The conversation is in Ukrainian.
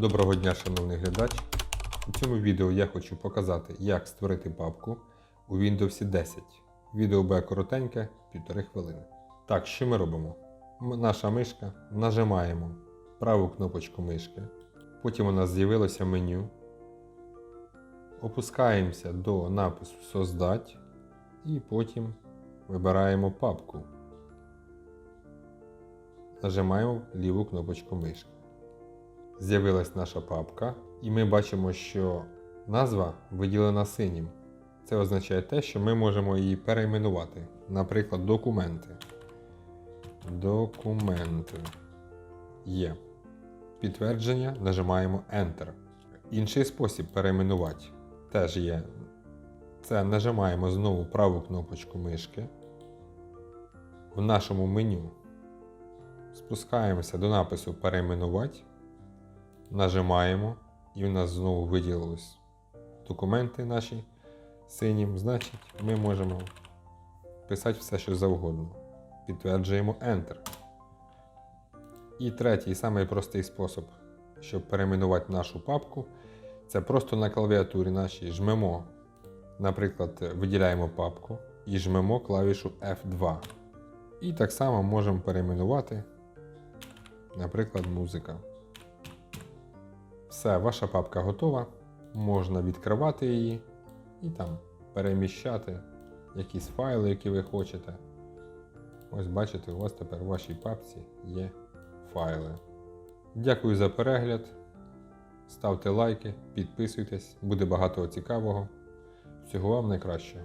Доброго дня, шановний глядач. У цьому відео я хочу показати, як створити папку у Windows 10. Відео буде коротеньке, півтори хвилини. Так, що ми робимо? Наша мишка нажимаємо праву кнопочку мишки. Потім у нас з'явилося меню. Опускаємося до напису Создать і потім вибираємо папку. Нажимаємо ліву кнопочку мишки з'явилась наша папка, і ми бачимо, що назва виділена синім. Це означає те, що ми можемо її перейменувати. Наприклад, документи. Документи. Є. Підтвердження нажимаємо Enter. Інший спосіб перейменувати теж є. Це нажимаємо знову праву кнопочку мишки. В нашому меню спускаємося до напису Перейменувати. Нажимаємо, і у нас знову виділились документи наші синім. Значить, ми можемо писати все, що завгодно. Підтверджуємо Enter. І третій, самий простий спосіб, щоб перейменувати нашу папку, це просто на клавіатурі нашій жмемо, наприклад, виділяємо папку і жмемо клавішу F2. І так само можемо перейменувати, наприклад, музика. Все, ваша папка готова. Можна відкривати її і там переміщати якісь файли, які ви хочете. Ось бачите, у вас тепер в вашій папці є файли. Дякую за перегляд. Ставте лайки, підписуйтесь, буде багато цікавого. Всього вам найкращого.